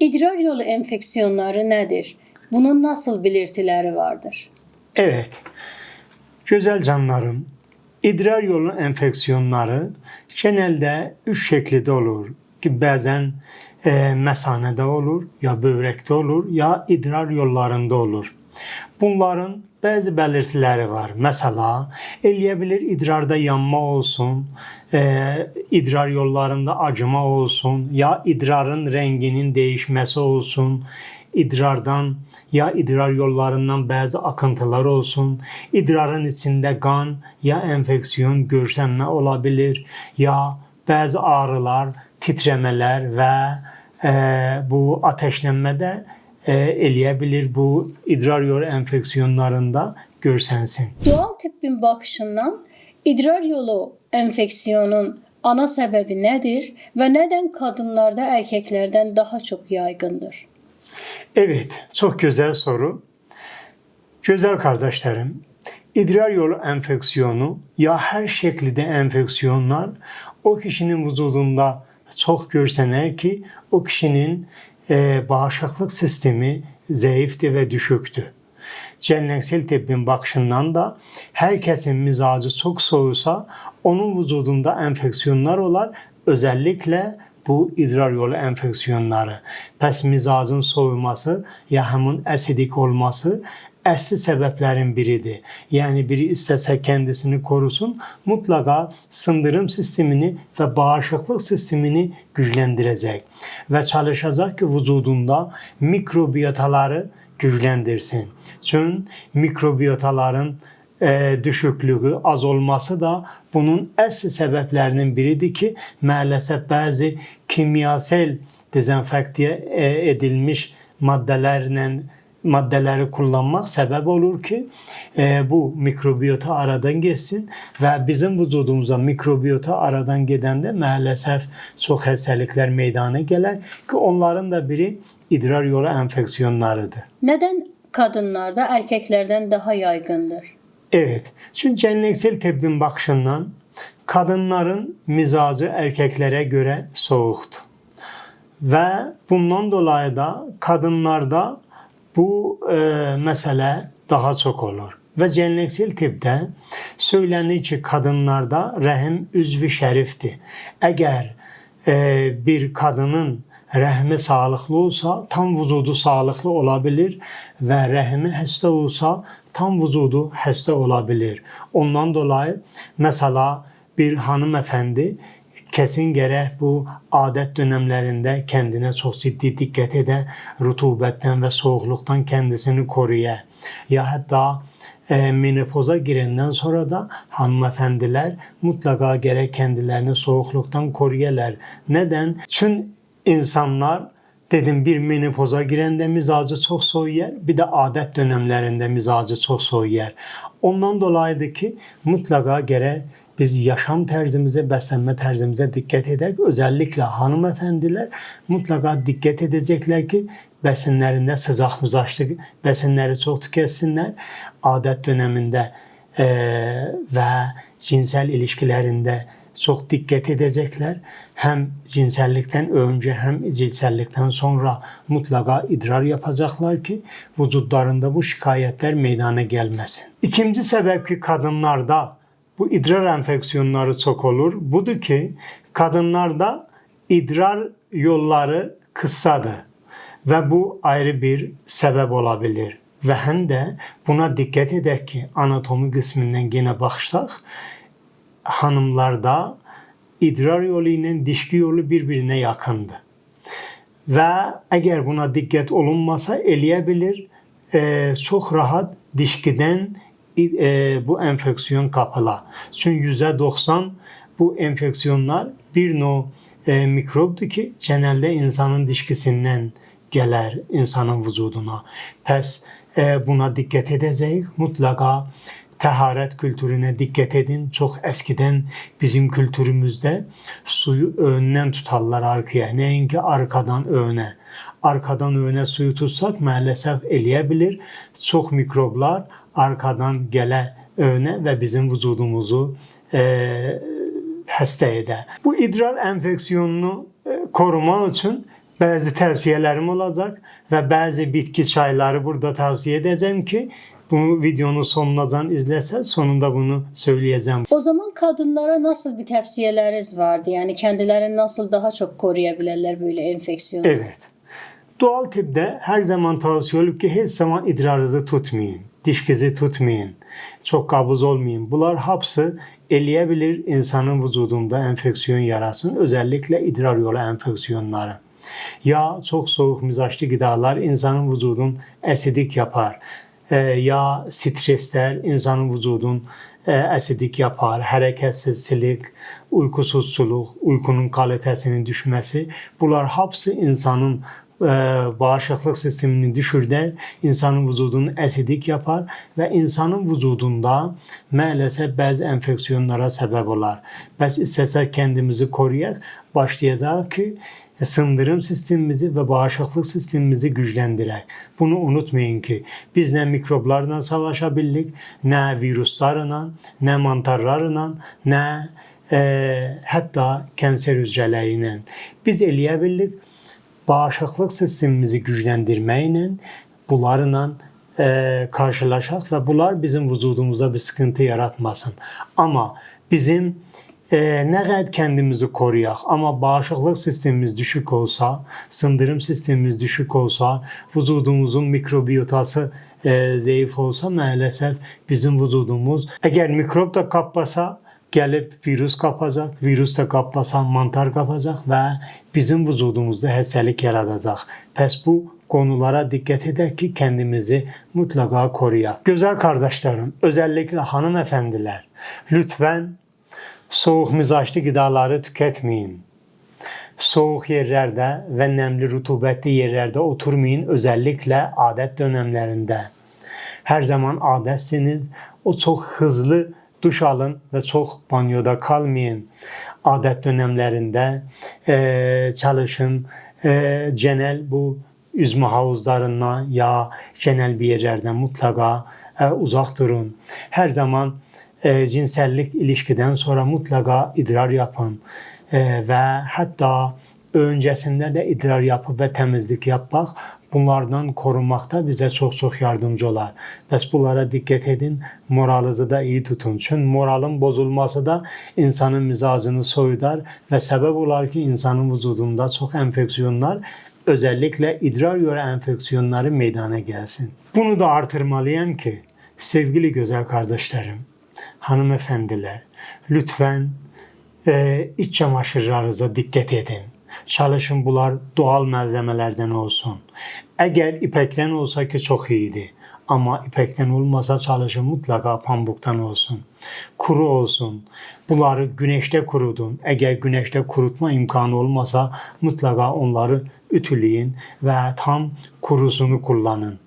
İdrar yolu enfeksiyonları nedir? Bunun nasıl belirtileri vardır? Evet. Güzel canlarım. İdrar yolu enfeksiyonları genelde üç şekilde olur. Ki bazen e, mesanede olur, ya böbrekte olur, ya idrar yollarında olur. Bunların bazı belirtileri var. Mesela eləyə idrarda yanma olsun, e, idrar yollarında acıma olsun, ya idrarın renginin değişmesi olsun, idrardan ya idrar yollarından bazı akıntılar olsun, idrarın içinde kan ya enfeksiyon görsənmə olabilir, ya bazı ağrılar, titremeler ve e, bu ateşlenmede e, eləyə bilir bu idrar yolu enfeksiyonlarında görsənsin. Doğal tıbbın bakışından idrar yolu enfeksiyonun ana sebebi nedir ve neden kadınlarda erkeklerden daha çok yaygındır? Evet, çok güzel soru. Güzel kardeşlerim, idrar yolu enfeksiyonu ya her şekilde enfeksiyonlar o kişinin vücudunda çok görsener ki o kişinin e, bağışıklık sistemi zayıftı ve düşüktü. Geleneksel tıbbın bakışından da herkesin mizacı çok soğusa onun vücudunda enfeksiyonlar olar. Özellikle bu idrar yolu enfeksiyonları. Pəs mizacın soyuması ya həmin asidik olması əsli səbəblərin biridir. Yəni biri istəsə kendisini korusun, mutlaka sındırım sistemini ve bağışıklık sistemini güçləndirəcək və çalışacaq ki, vücudunda mikrobiyataları güçləndirsin. Çünki mikrobiyotaların e, düşüklüğü, az olması da bunun əsl səbəblərinin biridir ki, maalesef bəzi kimyasal dezenfekte e, edilmiş maddelerle maddeleri kullanmak sebep olur ki e, bu mikrobiyota aradan geçsin ve bizim vücudumuza mikrobiyota aradan gedəndə maalesef çok hastalıklar meydana gələr ki onların da biri idrar yolu enfeksiyonlarıdır. Neden kadınlarda erkeklerden daha yaygındır? Evet. Çünkü geleneksel tıbbın bakışından kadınların mizacı erkeklere göre soğuktu. Ve bundan dolayı da kadınlarda bu e, mesele daha çok olur. Ve geleneksel tıbbda söylenir ki kadınlarda rahim üzvü şeriftir. Eğer e, bir kadının rəhmi sağlıqlı olsa, tam vücudu sağlıqlı olabilir ve rəhmi hasta olsa, tam vücudu hasta olabilir. Ondan dolayı mesela bir hanımefendi kesin gerek bu adet dönemlerinde kendine çok ciddi dikkat ede, rutubetten ve soğukluktan kendisini koruya. Ya hatta e, menopoza girenden sonra da hanımefendiler mutlaka gerek kendilerini soğukluktan koruyalar. Neden? Çünkü insanlar dedim bir menopoza girende mizacı çok soğuyor. Bir de adet dönemlerinde mizacı çok soğuyor. Ondan dolayıdır ki mutlaka gerek biz yaşam terzimize, beslenme terzimize dikkat edek. Özellikle hanımefendiler mutlaka dikkat edecekler ki besinlerinde sızak mızaçlık besinleri çok tüketsinler. Adet döneminde e, ve cinsel ilişkilerinde çok dikkat edecekler. Hem cinsellikten önce hem cinsellikten sonra mutlaka idrar yapacaklar ki vücutlarında bu şikayetler meydana gelmesin. İkinci sebep ki kadınlarda bu idrar enfeksiyonları çok olur. Budur ki kadınlarda idrar yolları kısadır ve bu ayrı bir sebep olabilir. Ve hem de buna dikkat edek ki anatomi kısmından yine bakırsak hanımlarda idrar yolu ile dişki yolu birbirine yakındı. Ve eğer buna dikkat olunmasa eleyebilir e, çok rahat dişkiden e, bu enfeksiyon kapıla. Çünkü %90 bu enfeksiyonlar bir no e, mikroptur ki genelde insanın dişkisinden gelir insanın vücuduna. Pes e, buna dikkat edeceğiz. Mutlaka taharet kültürüne dikkat edin. Çok eskiden bizim kültürümüzde suyu önden tutarlar arkaya. Neyinki arkadan öne. Arkadan öne suyu tutsak maalesef eleyebilir. Çok mikroplar arkadan gele öne ve bizim vücudumuzu e, hasta eder. Bu idrar enfeksiyonunu e, korumak için Bəzi tavsiyelerim olacak ve bazı bitki çayları burada tavsiye edeceğim ki bu videonun sonuna can izlese sonunda bunu söyleyeceğim. O zaman kadınlara nasıl bir tavsiyeleriniz vardı? Yani kendilerini nasıl daha çok koruyabilirler böyle enfeksiyonu? Evet. Doğal tipde her zaman tavsiye olup ki hiç zaman idrarınızı tutmayın. Dişkizi tutmayın. Çok kabız olmayın. Bunlar hapsı eleyebilir insanın vücudunda enfeksiyon yarasın. Özellikle idrar yolu enfeksiyonları. Ya çok soğuk mizaçlı gıdalar insanın vücudun asidik yapar. Ee, ya stresler insanın vücudun e, asidik yapar. Hareketsizlik, uykusuzluk, uykunun kalitesinin düşmesi. Bunlar hepsi insanın e, bağışıklık sistemini düşürder, insanın vücudunu asidik yapar ve insanın vücudunda maalesef bazı enfeksiyonlara sebep olar. Biz istesek kendimizi koruyak, başlayacak ki sındırım sistemimizi ve bağışıklık sistemimizi güçlendirək. Bunu unutmayın ki biz ne mikroplarla savaşabildik, ne viruslarla, ne mantarlarla, ne e, hatta kanser hücreleriyle. Biz eləyə bildik bağışıklık sistemimizi güçlendirməklə bunlarla e, karşılaşaq və bunlar bizim vücudumuzda bir sıkıntı yaratmasın. Ama bizim e, ne kadar kendimizi koruyaq, ama bağışıklık sistemimiz düşük olsa, sındırım sistemimiz düşük olsa, vücudumuzun mikrobiyotası e, zayıf olsa maalesef bizim vücudumuz eğer mikrop da kaplasa gelip virüs kapacak, virüs de kaplasa mantar kapacak ve bizim vücudumuzda hastalık yaratacak. Pes bu konulara dikkat edək ki kendimizi mutlaka koruyaq. Güzel kardeşlerim, özellikle hanımefendiler, lütfen soğuk mizaçlı gıdaları tüketmeyin. Soğuk yerlerde ve nemli rutubetli yerlerde oturmayın özellikle adet dönemlerinde. Her zaman adetsiniz. O çok hızlı duş alın ve çok banyoda kalmayın. Adet dönemlerinde eee, çalışın. Eee, genel bu yüzme havuzlarından ya genel bir yerlerden mutlaka eee, uzak durun. Her zaman eee, cinsellik ilişkiden sonra mutlaka idrar yapın. Eee, ve hatta öncesinde de idrar yapıp ve temizlik yapmak bunlardan korunmakta bize çok çok yardımcı olar. Bəs bunlara dikkat edin, moralınızı da iyi tutun. Çünkü moralın bozulması da insanın mizacını soyudar ve sebep olar ki insanın vücudunda çok enfeksiyonlar özellikle idrar yolu enfeksiyonları meydana gelsin. Bunu da artırmalıyım ki sevgili güzel kardeşlerim, hanımefendiler lütfen e, iç çamaşırlarınıza dikkat edin. Çalışın bunlar doğal malzemelerden olsun. Eğer ipekten olsa ki çok iyiydi. Ama ipekten olmasa çalışın mutlaka pambuktan olsun. Kuru olsun. Bunları güneşte kurudun. Eğer güneşte kurutma imkanı olmasa mutlaka onları ütüleyin ve tam kurusunu kullanın.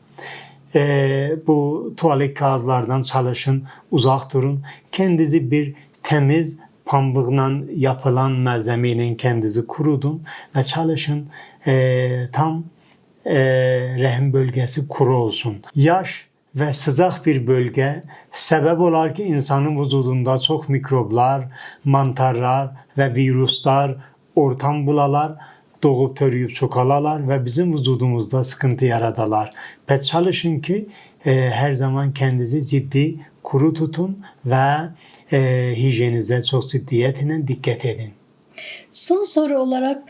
Ee, bu tuvalet kağızlardan çalışın, uzak durun. Kendinizi bir temiz pambıqla yapılan malzeme ile kendinizi kurudun ve çalışın ee, tam ee, rəhim bölgəsi kuru olsun. Yaş və sızaq bir bölgə səbəb olar ki, insanın vücudunda çox mikroblar, mantarlar və viruslar ortam bulalar, doğub törüyüb çoxalalar ve bizim vücudumuzda sıkıntı yaradalar. Və çalışın ki, e, her zaman kendinizi ciddi kuru tutun ve e, hijyenize çok ciddiyetle dikkat edin. Son soru olarak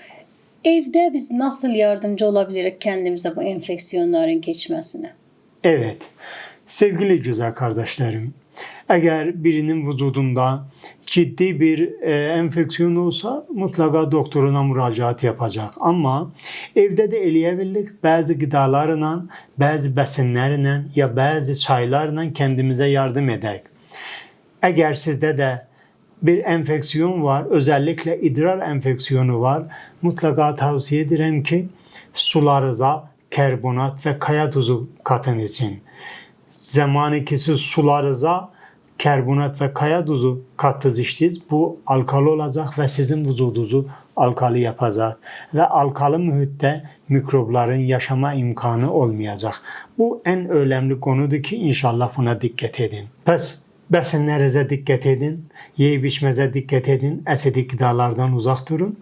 evde biz nasıl yardımcı olabiliriz kendimize bu enfeksiyonların geçmesine? Evet, sevgili güzel kardeşlerim, eğer birinin vücudunda ciddi bir e, enfeksiyon olsa mutlaka doktoruna müracaat yapacak. Ama evde de eleyebildik bazı gıdalarla, bazı besinlerle ya bazı çaylarla kendimize yardım edek. Eğer sizde de bir enfeksiyon var, özellikle idrar enfeksiyonu var, mutlaka tavsiye ederim ki sularınıza karbonat ve kaya tuzu katın için. Zamanı siz sularınıza karbonat ve kaya tuzu kattınız içtiniz, bu alkali olacak ve sizin vücudunuzu alkali yapacak ve alkali mühitte mikropların yaşama imkanı olmayacak. Bu en önemli konudur ki inşallah buna dikkat edin. Pes besinlerinize dikkat edin, yiyip içmenize dikkat edin, asidik gıdalardan uzak durun.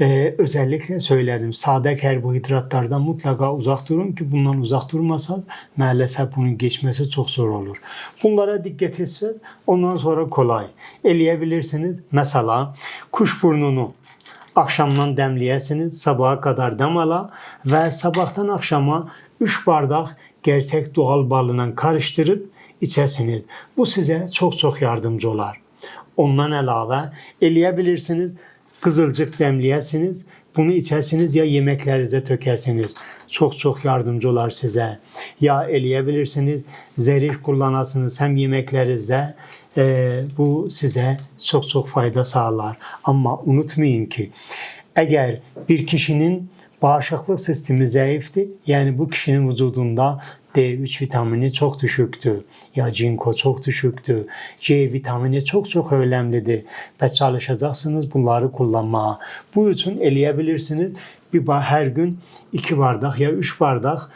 Ee, özellikle söyledim. Sade karbohidratlardan mutlaka uzak durun ki bundan uzak durmasanız maalesef bunun geçmesi çok zor olur. Bunlara dikkat etseniz ondan sonra kolay. Eleyebilirsiniz. Mesela kuşburnunu akşamdan demleyesiniz. Sabaha kadar damala ve sabahtan akşama 3 bardak gerçek doğal balından karıştırıp içesiniz. Bu size çok çok yardımcı olar. Ondan əlavə eləyə Kızılcık demleyesiniz. Bunu içesiniz ya yemeklerinize tökesiniz. Çok çok yardımcı olar size. Ya eleyebilirsiniz. Zerif kullanasınız hem yemeklerinizde. e, bu size çok çok fayda sağlar. Ama unutmayın ki eğer bir kişinin bağışıklık sistemi zayıftı, yani bu kişinin vücudunda D3 vitamini çok düşüktü. Ya çinko çok düşüktü. C vitamini çok çok önemlidir. Ve çalışacaksınız bunları kullanmaya. Bu için eleyebilirsiniz. Bir her gün iki bardak ya üç bardak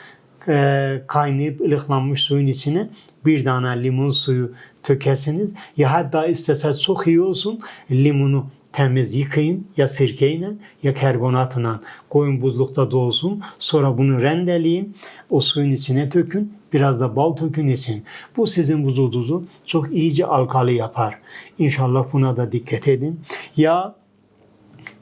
e, kaynayıp ılıklanmış suyun içine bir tane limon suyu tökesiniz. Ya hatta isteseniz çok iyi olsun limonu temiz yıkayın ya sirkeyle ya karbonatla koyun buzlukta dolsun. Sonra bunu rendeleyin. O suyun içine tökün. Biraz da bal tökün için. Bu sizin vücudunuzu çok iyice alkali yapar. İnşallah buna da dikkat edin. Ya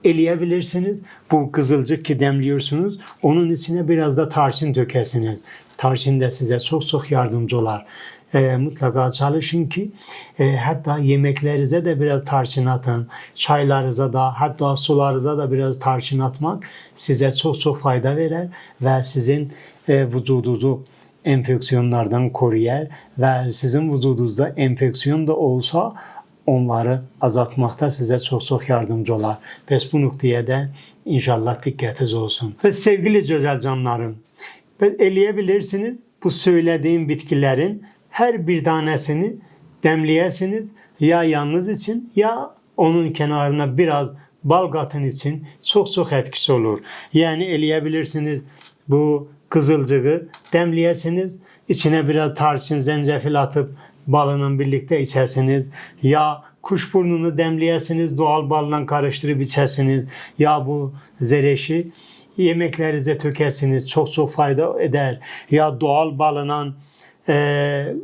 eleyebilirsiniz. Bu kızılcık ki demliyorsunuz. Onun içine biraz da tarçın dökersiniz. Tarçın da size çok çok yardımcı olar. E, mutlaka çalışın ki e, hatta yemeklerinize de biraz tarçın atın. Çaylarınıza da hatta sularınıza da biraz tarçın atmak size çok çok fayda verir ve sizin e, vücudunuzu enfeksiyonlardan koruyar ve sizin vücudunuzda enfeksiyon da olsa onları azaltmakta size çok çok yardımcı olar. Pes bu noktaya da inşallah dikkatiniz olsun. Ve sevgili güzel canlarım, eleyebilirsiniz bu söylediğim bitkilerin her bir tanesini demleyesiniz ya yalnız için ya onun kenarına biraz bal katın için çok çok etkisi olur. Yani eleyebilirsiniz bu kızılcığı demleyesiniz içine biraz tarçın zencefil atıp balının birlikte içersiniz. Ya kuşburnunu demleyesiniz, doğal balla karıştırıp içersiniz. Ya bu zereşi yemeklerinize tökersiniz. Çok çok fayda eder. Ya doğal balından e,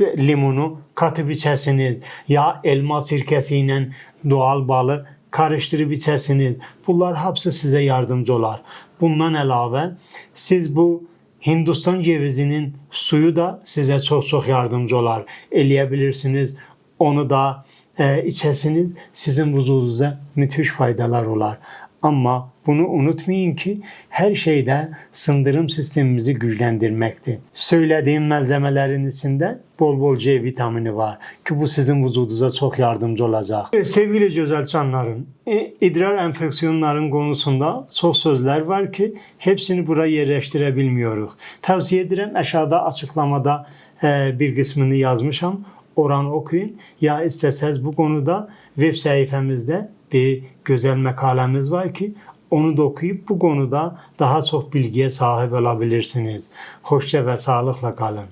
limonu katıp içersiniz. Ya elma sirkesiyle doğal balı karıştırıp içersiniz. Bunlar hepsi size yardımcı olar. Bundan əlavə siz bu Hindistan cevizinin suyu da size çok çok yardımcı olar. Eleyebilirsiniz. Onu da e, içesiniz. Sizin vücudunuza müthiş faydalar olar. Ama bunu unutmayın ki her şeyde sındırım sistemimizi güçlendirmektir. Söylediğim malzemelerin içinde bol bol C vitamini var ki bu sizin vücudunuza çok yardımcı olacak. Sevgili güzel canlarım, e, idrar enfeksiyonların konusunda çok sözler var ki hepsini buraya yerleştirebilmiyoruz. Tavsiye ederim aşağıda açıklamada e, bir kısmını yazmışam. Oranı okuyun. Ya isteseniz bu konuda web sayfamızda bir güzel makalemiz var ki onu da okuyup bu konuda daha çok bilgiye sahip olabilirsiniz. Hoşça ve sağlıkla kalın.